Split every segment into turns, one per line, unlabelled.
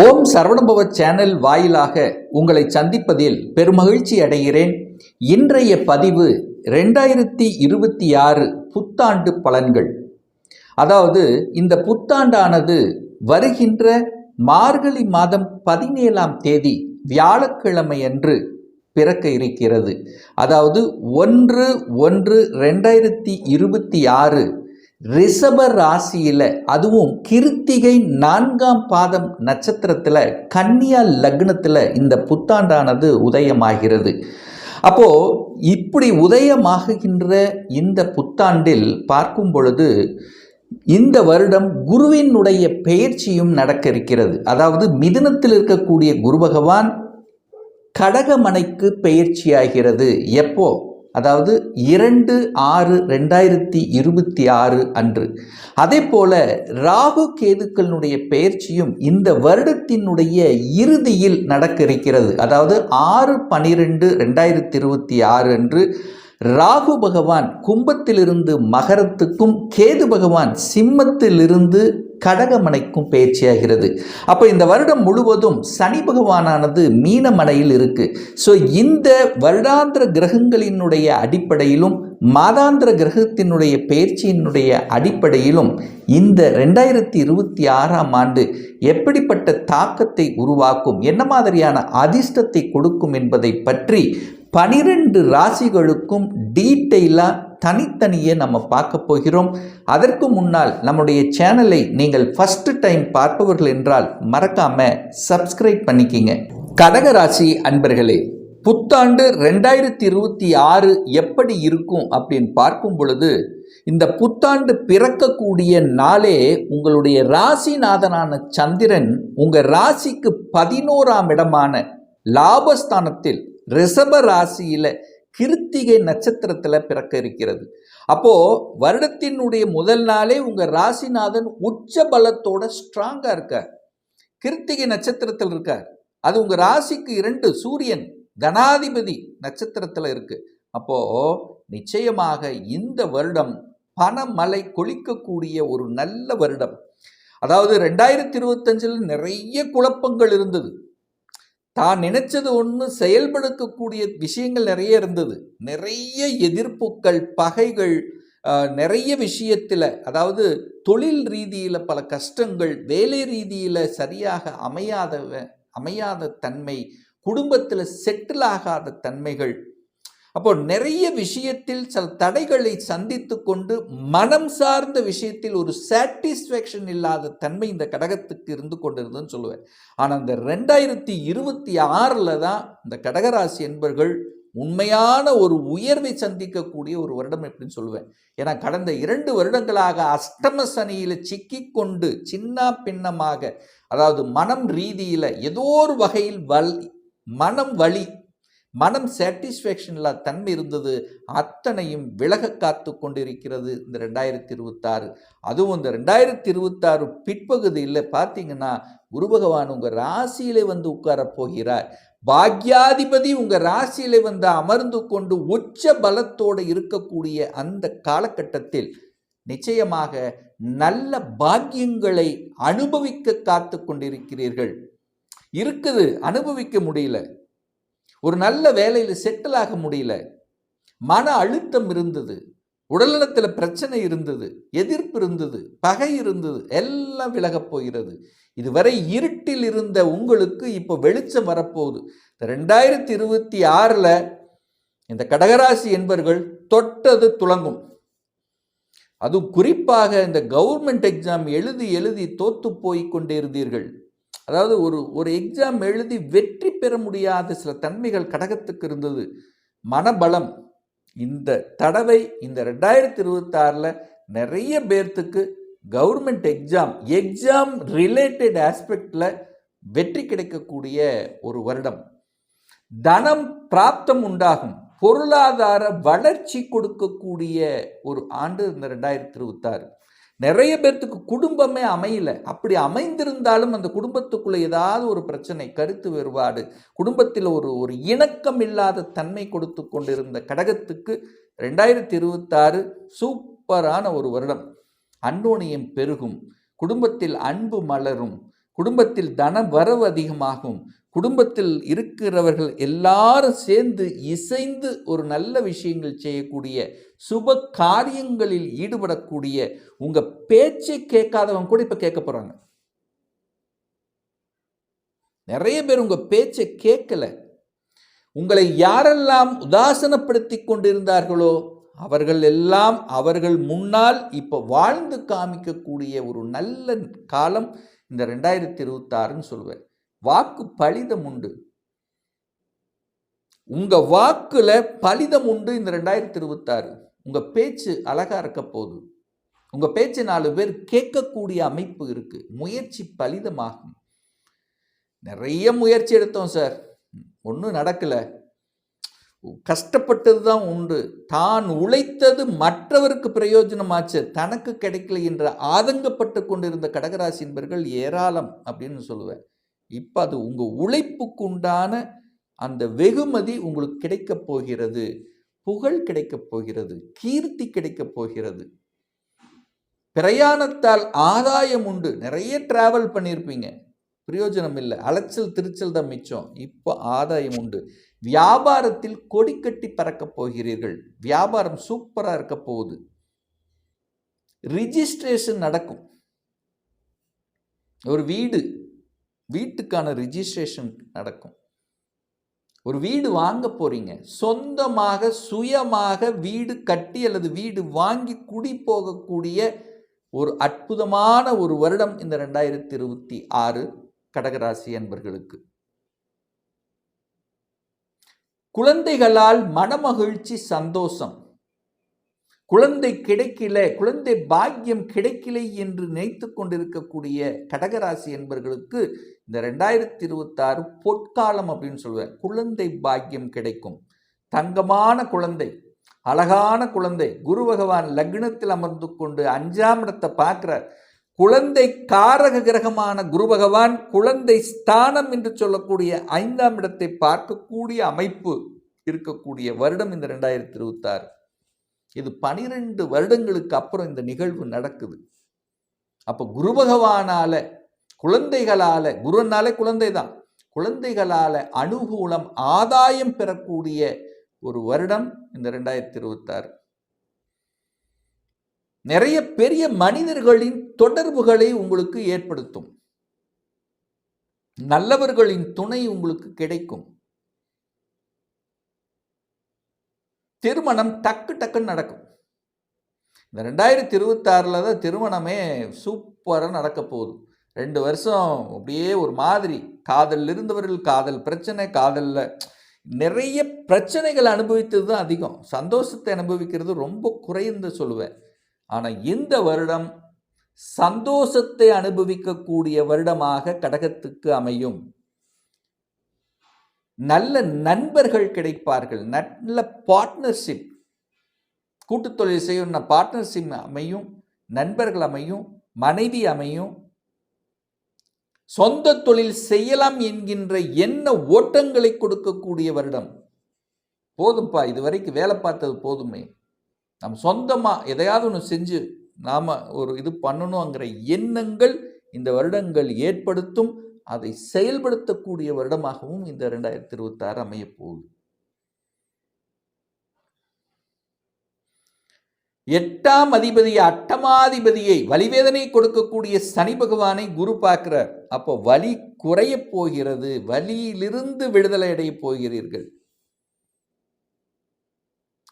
ஓம் Saravanabhava channel வாயிலாக உங்களை சந்திப்பதில் பெருமகிழ்ச்சி அடைகிறேன். இன்றைய பதிவு ரெண்டாயிரத்தி இருபத்தி ஆறு புத்தாண்டு பலன்கள். அதாவது இந்த புத்தாண்டானது வருகின்ற மார்கழி மாதம் பதினேழாம் தேதி வியாழக்கிழமை அன்று பிறக்க இருக்கிறது. அதாவது ஒன்று ஒன்று ரெண்டாயிரத்தி இருபத்தி ஆறு ரிஷப ராசியில் அதுவும் கிருத்திகை நான்காம் பாதம் நட்சத்திரத்தில் கன்னியா லக்னத்தில் இந்த புத்தாண்டானது உதயமாகிறது. அப்போ இப்படி உதயமாகுகின்ற இந்த புத்தாண்டில் பார்க்கும் பொழுது இந்த வருடம் குருவினுடைய பெயர்ச்சியும் நடக்க இருக்கிறது. அதாவது மிதுனத்தில் இருக்கக்கூடிய குரு பகவான் கடகமனைக்கு பெயர்ச்சியாகிறது. எப்போ? அதாவது இரண்டு ஆறு ரெண்டாயிரத்தி இருபத்தி ஆறு அன்று. அதே போல ராகு கேதுக்களினுடைய பெயர்ச்சியும் இந்த வருடத்தினுடைய இறுதியில் நடக்க இருக்கிறது அதாவது ஆறு பனிரெண்டு ரெண்டாயிரத்தி இருபத்தி ஆறு அன்று ராகு பகவான் கும்பத்திலிருந்து மகரத்துக்கும் கேது பகவான் சிம்மத்திலிருந்து கடகமனைக்கும் பயிற்சியாகிறது அப்போ இந்த வருடம் முழுவதும் சனி பகவானானது மீனமனையில் இருக்கு. ஸோ இந்த வருடாந்திர கிரகங்களினுடைய அடிப்படையிலும் மாதாந்திர கிரகத்தினுடைய பயிற்சியினுடைய அடிப்படையிலும் இந்த ரெண்டாயிரத்தி இருபத்தி ஆறாம் ஆண்டு எப்படிப்பட்ட தாக்கத்தை உருவாக்கும் என்ன மாதிரியான அதிர்ஷ்டத்தை கொடுக்கும் என்பதை பற்றி பனிரெண்டு ராசிகளுக்கும் டீட்டெயிலாக தனித்தனியே நம்ம பார்க்க போகிறோம். அதற்கு முன்னால் நம்முடைய சேனலை நீங்கள் ஃபஸ்ட்டு டைம் பார்ப்பவர்கள் என்றால் மறக்காம சப்ஸ்கிரைப் பண்ணிக்கிங்க. கடகராசி அன்பர்களே புத்தாண்டு ரெண்டாயிரத்தி இருபத்தி ஆறு எப்படி இருக்கும் அப்படின்னு பார்க்கும் பொழுது இந்த புத்தாண்டு பிறக்கக்கூடிய நாளே உங்களுடைய ராசிநாதனான சந்திரன் உங்கள் ராசிக்கு பதினோராம் இடமான லாபஸ்தானத்தில் ரிஷப ராசியில் கிருத்திகை நட்சத்திரத்தில் பிறக்க இருக்கிறது. அப்போ வருடத்தினுடைய முதல் நாளே உங்கள் ராசிநாதன் உச்ச பலத்தோட ஸ்ட்ராங்காக இருக்கார். கிருத்திகை நட்சத்திரத்தில் இருக்கார். அது உங்கள் ராசிக்கு இரண்டு சூரியன் கணாதிபதி நட்சத்திரத்தில் இருக்குது அப்போ நிச்சயமாக இந்த வருடம் பணமலை கொளிக்கக்கூடிய ஒரு நல்ல வருடம். அதாவது ரெண்டாயிரத்தி இருபத்தஞ்சில் நிறைய குழப்பங்கள் இருந்தது. தான் நினைச்சது ஒன்று செயல்படுத்தக்கூடிய விஷயங்கள் நிறைய இருந்தது. நிறைய எதிர்ப்புகள் பகைகள் நிறைய விஷயத்தில் அதாவது தொழில் ரீதியில் பல கஷ்டங்கள் வேலை ரீதியில் சரியாக அமையாத அமையாத தன்மை குடும்பத்தில் செட்டில் ஆகாத தன்மைகள் அப்போ நிறைய விஷயத்தில் சில தடைகளை சந்தித்து கொண்டு மனம் சார்ந்த விஷயத்தில் ஒரு சாட்டிஸ்ஃபேக்ஷன் இல்லாத தன்மை இந்த கடகத்துக்கு இருந்து கொண்டிருந்ததுன்னு சொல்லுவேன். ஆனால் இந்த ரெண்டாயிரத்தி இருபத்தி ஆறில் தான் இந்த கடகராசி என்பர்கள் உண்மையான ஒரு உயர்வை சந்திக்கக்கூடிய ஒரு வருடம் எப்படின்னு சொல்லுவேன். ஏன்னா கடந்த இரண்டு வருடங்களாக அஷ்டம சனியில் சிக்கிக்கொண்டு சின்ன பின்னமாக அதாவது மனம் ரீதியில் ஏதோ ஒரு வகையில் வல் மனம் வலி மனம் சாட்டிஸ்ஃபேக்ஷன் தன்மை இருந்தது. அத்தனையும் விலக காத்து கொண்டிருக்கிறது இந்த ரெண்டாயிரத்தி இருபத்தாறு அதுவும் இந்த ரெண்டாயிரத்தி இருபத்தாறு பிற்பகுதியில் பார்த்தீங்கன்னா குரு பகவான் உங்கள் ராசியிலே வந்து உட்காரப் போகிறார். பாக்யாதிபதி உங்கள் ராசியிலே வந்து அமர்ந்து கொண்டு உச்ச பலத்தோடு இருக்கக்கூடிய அந்த காலகட்டத்தில் நிச்சயமாக நல்ல பாக்கியங்களை அனுபவிக்க காத்து கொண்டிருக்கிறீர்கள். இருக்குது அனுபவிக்க முடியல. ஒரு நல்ல வேலையில் செட்டில் ஆக முடியல. மன அழுத்தம் இருந்தது. உடல்நலத்தில் பிரச்சனை இருந்தது. எதிர்ப்பு இருந்தது. பகை இருந்தது. எல்லாம் விலகப் போகிறது. இதுவரை இருட்டில் இருந்த உங்களுக்கு இப்போ வெளிச்சம் வரப்போகுது. ரெண்டாயிரத்தி இருபத்தி ஆறில் இந்த கடகராசி என்பர்கள் தொட்டது துளங்கும் அது குறிப்பாக இந்த கவர்மெண்ட் எக்ஸாம் எழுதி எழுதி தோத்து போய் கொண்டிருந்தீர்கள் அதாவது ஒரு ஒரு எக்ஸாம் எழுதி வெற்றி பெற முடியாத சில தன்மைகள் கடகத்துக்கு இருந்தது. மனபலம். இந்த தடவை இந்த ரெண்டாயிரத்தி இருபத்தாறில் நிறைய பேர்த்துக்கு கவர்மெண்ட் எக்ஸாம் எக்ஸாம் ரிலேட்டட் ஆஸ்பெக்டில் வெற்றி கிடைக்கக்கூடிய ஒரு வருடம். தனம் பிராப்தம் உண்டாகும். பொருளாதார வளர்ச்சி கொடுக்கக்கூடிய ஒரு ஆண்டு இந்த ரெண்டாயிரத்தி இருபத்தாறு நிறைய பேர்த்துக்கு குடும்பமே அமையல. அப்படி அமைந்திருந்தாலும் அந்த குடும்பத்துக்குள்ள ஏதாவது ஒரு பிரச்சனை கருத்து வேறுபாடு குடும்பத்தில் ஒரு ஒரு இணக்கம் இல்லாத தன்மை கொடுத்து கொண்டிருந்த கடகத்துக்கு ரெண்டாயிரத்தி இருபத்தாறு சூப்பரான ஒரு வருடம். அன்னோனியம் பெருகும் குடும்பத்தில் அன்பு மலரும் குடும்பத்தில் தன வரவு அதிகமாகும் குடும்பத்தில் இருக்கிறவர்கள் எல்லாரும் சேர்ந்து இசைந்து ஒரு நல்ல விஷயங்கள் செய்யக்கூடிய சுப காரியங்களில் ஈடுபடக்கூடிய உங்கள் பேச்சை கேட்காதவங்க கூட இப்போ கேட்க போகிறாங்க நிறைய பேர் உங்கள் பேச்சை கேட்கல. உங்களை யாரெல்லாம் உதாசனப்படுத்தி கொண்டிருந்தார்களோ அவர்கள் எல்லாம் அவர்கள் முன்னால் இப்போ வாழ்ந்து காமிக்கக்கூடிய ஒரு நல்ல காலம் இந்த ரெண்டாயிரத்தி இருபத்தாறுன்னு சொல்வேன் வாக்கு பலிதம் உண்டு. உங்க வாக்குல பலிதம் உண்டு இந்த ரெண்டாயிரத்தி இருபத்தாறு. உங்க பேச்சு அழகா இருக்க போகுது. உங்க பேச்சு நாலு பேர் கேட்கக்கூடிய அமைப்பு இருக்கு. முயற்சி பலிதமாகும். நிறைய முயற்சி எடுத்தோம் சார். ஒன்றும் நடக்கல. கஷ்டப்பட்டது தான் உண்டு. தான் உழைத்தது மற்றவருக்கு பிரயோஜனமாச்சு. தனக்கு கிடைக்கல என்ற ஆதங்கப்பட்டு கொண்டிருந்த கடகராசி என்பர்கள் ஏராளம் அப்படின்னு சொல்லுவேன். இப்போ அது உங்கள் உழைப்புக்கு உண்டான அந்த வெகுமதி உங்களுக்கு கிடைக்கப் போகிறது. புகழ் கிடைக்கப் போகிறது. கீர்த்தி கிடைக்கப் போகிறது. பிரயாணத்தால் ஆதாயம் உண்டு. நிறைய டிராவல் பண்ணியிருப்பீங்க பிரயோஜனம் இல்லை. அலைச்சல் திருச்சல் தான் மிச்சம். இப்போ ஆதாயம் உண்டு. வியாபாரத்தில் கொடிக்கட்டி பறக்கப் போகிறீர்கள். வியாபாரம் சூப்பராக இருக்க போகுது. ரிஜிஸ்ட்ரேஷன் நடக்கும். ஒரு வீடு வீட்டுக்கான ரிஜிஸ்ட்ரேஷன் நடக்கும். ஒரு வீடு வாங்க போறீங்க. சொந்தமாக சுயமாக வீடு கட்டி அல்லது வீடு வாங்கி குடி போகக்கூடிய ஒரு அற்புதமான ஒரு வருடம் இந்த ரெண்டாயிரத்தி இருபத்தி ஆறு கடகராசி அன்பர்களுக்கு. குழந்தைகளால் மனமகிழ்ச்சி சந்தோஷம். குழந்தை கிடைக்கல குழந்தை பாக்கியம் கிடைக்கலை என்று நினைத்து கொண்டிருக்கக்கூடிய கடகராசி என்பவர்களுக்கு இந்த ரெண்டாயிரத்தி இருபத்தாறு பொற்காலம் அப்படின்னு சொல்லுவேன் குழந்தை பாக்கியம் கிடைக்கும். தங்கமான குழந்தை அழகான குழந்தை. குரு பகவான் லக்னத்தில் அமர்ந்து கொண்டு அஞ்சாம் இடத்தை பார்க்கிறார். குழந்தை காரக கிரகமான குரு பகவான் குழந்தை ஸ்தானம் என்று சொல்லக்கூடிய ஐந்தாம் இடத்தை பார்க்கக்கூடிய அமைப்பு இருக்கக்கூடிய வருடம் இந்த ரெண்டாயிரத்தி இருபத்தாறு இது பனிரெண்டு வருடங்களுக்கு அப்புறம் இந்த நிகழ்வு நடக்குது. அப்போ குரு பகவானால குழந்தைகளால குருனாலே குழந்தை தான். குழந்தைகளால அனுகூலம் ஆதாயம் பெறக்கூடிய ஒரு வருடம் இந்த ரெண்டாயிரத்தி இருபத்தாறு. நிறைய பெரிய மனிதர்களின் தொடர்புகளை உங்களுக்கு ஏற்படுத்தும். நல்லவர்களின் துணை உங்களுக்கு கிடைக்கும். திருமணம் டக்கு டக்குன்னு நடக்கும். இந்த ரெண்டாயிரத்தி இருபத்தாறில் தான் திருமணமே சூப்பராக நடக்க போகுது. ரெண்டு வருஷம் அப்படியே ஒரு மாதிரி. காதல் இருந்தவர்கள் காதல் பிரச்சனை காதலில் நிறைய பிரச்சனைகள் அனுபவித்தது தான் அதிகம். சந்தோஷத்தை அனுபவிக்கிறது ரொம்ப குறைந்து சொல்லுவேன். ஆனால் இந்த வருடம் சந்தோஷத்தை அனுபவிக்கக்கூடிய வருடமாக கடகத்துக்கு அமையும். நல்ல நண்பர்கள் கிடைப்பார்கள். நல்ல பார்ட்னர்ஷிப் கூட்டுத்தொழில் தொழில் பார்ட்னர்ஷிப் அமையும் நண்பர்கள் அமையும் மனைவி அமையும். சொந்த தொழில் செய்யலாம் என்கின்ற என்ன ஓட்டங்களை கொடுக்கக்கூடிய வருடம். போதும்ப்பா இது வரைக்கும் வேலை பார்த்தது போதுமே. நம்ம சொந்தமாக எதையாவது ஒன்று செஞ்சு நாம் ஒரு இது பண்ணணுங்கிற எண்ணங்கள் இந்த வருடங்கள் ஏற்படுத்தும். அதை செயல்படுத்தக்கூடிய வருடமாகவும் இந்த ரெண்டாயிரத்தி இருபத்தாறு அமைய போகுது எட்டாம் அதிபதியை அட்டமாதிபதியை வலிவேதனை கொடுக்கக்கூடிய சனி பகவானை குரு பார்க்கிறார். அப்போ வலி குறைய போகிறது வலியிலிருந்து விடுதலை அடைய போகிறீர்கள்.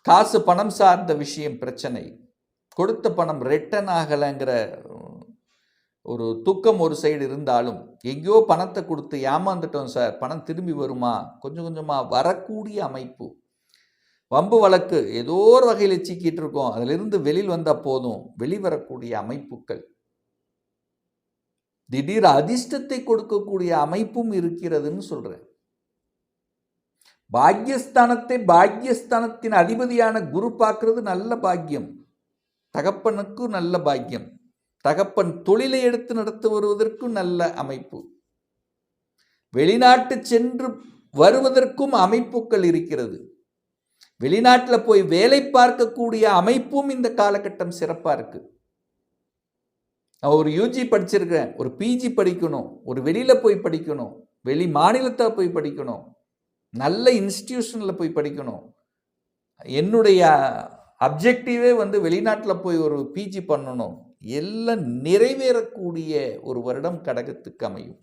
காசு பணம் சார்ந்த விஷயம் பிரச்சனை. கொடுத்த பணம் ரிட்டன் ஆகலைங்கிற ஒரு துக்கம் ஒரு சைடு இருந்தாலும் எங்கேயோ பணத்தை கொடுத்து ஏமாந்துட்டோம் சார் பணம் திரும்பி வருமா? கொஞ்சம் கொஞ்சமாக வரக்கூடிய அமைப்பு. வம்பு வழக்கு ஏதோ ஒரு வகையில் சிக்கிட்டு இருக்கோம். அதிலிருந்து வெளியில் வந்தால் போதும். வெளிவரக்கூடிய அமைப்புகள். திடீர் அதிர்ஷ்டத்தை கொடுக்கக்கூடிய அமைப்பும் இருக்கிறதுன்னு சொல்கிறேன் பாக்யஸ்தானத்தை பாக்யஸ்தானத்தின் அதிபதியான குரு பார்க்கறது நல்ல பாக்கியம் தகப்பனுக்கு நல்ல பாக்கியம் தகப்பன் தொழிலை எடுத்து நடத்து வருவதற்கும் நல்ல அமைப்பு. வெளிநாட்டு சென்று வருவதற்கும் அமைப்புகள் இருக்கிறது. வெளிநாட்டில் போய் வேலை பார்க்கக்கூடிய அமைப்பும் இந்த காலகட்டம் சிறப்பாக இருக்கு. நான் ஒரு யூஜி படிச்சிருக்கேன் ஒரு பிஜி படிக்கணும் ஒரு வெளியில் போய் படிக்கணும் வெளி மாநிலத்தில் போய் படிக்கணும் நல்ல இன்ஸ்டிடியூஷனில் போய் படிக்கணும். என்னுடைய அப்ஜெக்டிவே வந்து வெளிநாட்டில் போய் ஒரு பிஜி பண்ணணும். எல்லாம் நிறைவேறக்கூடிய ஒரு வருடம் கடகத்துக்கு அமையும்.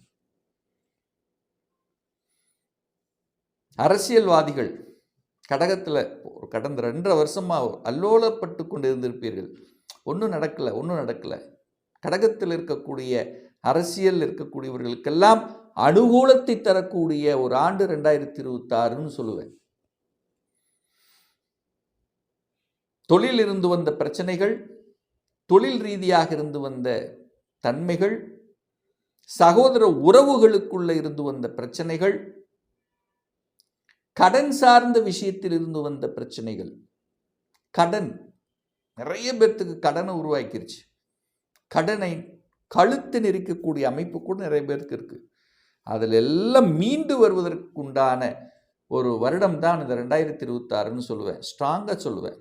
அரசியல்வாதிகள் கடகத்தில் கடந்த ரெண்டரை வருஷமாக அல்லோலப்பட்டு கொண்டு இருந்திருப்பீர்கள் ஒன்றும் நடக்கலை ஒன்றும் நடக்கலை. கடகத்தில் இருக்கக்கூடிய அரசியல் இருக்கக்கூடியவர்களுக்கெல்லாம் அனுகூலத்தை தரக்கூடிய ஒரு ஆண்டு ரெண்டாயிரத்தி இருபத்தாறுன்னு சொல்லுவேன். தொழில் இருந்து வந்த பிரச்சனைகள் தொழில் ரீதியாக இருந்து வந்த தன்மைகள் சகோதர உறவுகளுக்குள்ளே இருந்து வந்த பிரச்சனைகள் கடன் சார்ந்த விஷயத்தில் இருந்து வந்த பிரச்சனைகள் கடன். நிறைய பேர்த்துக்கு கடனை உருவாக்கிருச்சு. கடனை கழுத்து நெரிக்கக்கூடிய அமைப்பு கூட நிறைய பேருக்கு இருக்குது அதில் எல்லாம் மீண்டு வருவதற்குண்டான ஒரு வருடம் தான் இந்த ரெண்டாயிரத்தி இருபத்தாறுன்னு சொல்லுவேன். ஸ்ட்ராங்காக சொல்லுவேன்.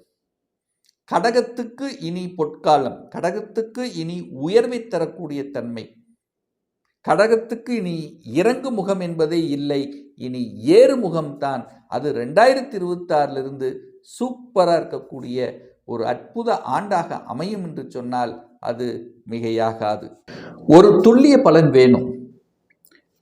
கடகத்துக்கு இனி பொற்காலம் கடகத்துக்கு இனி உயர்வை தரக்கூடிய தன்மை. கடகத்துக்கு இனி இறங்கு முகம் என்பதே இல்லை இனி ஏறு முகம்தான் அது ரெண்டாயிரத்தி இருபத்தாறிலிருந்து சூப்பராக இருக்கக்கூடிய ஒரு அற்புத ஆண்டாக அமையும் என்று சொன்னால் அது மிகையாகாது. ஒரு துல்லிய பலன் வேணும்.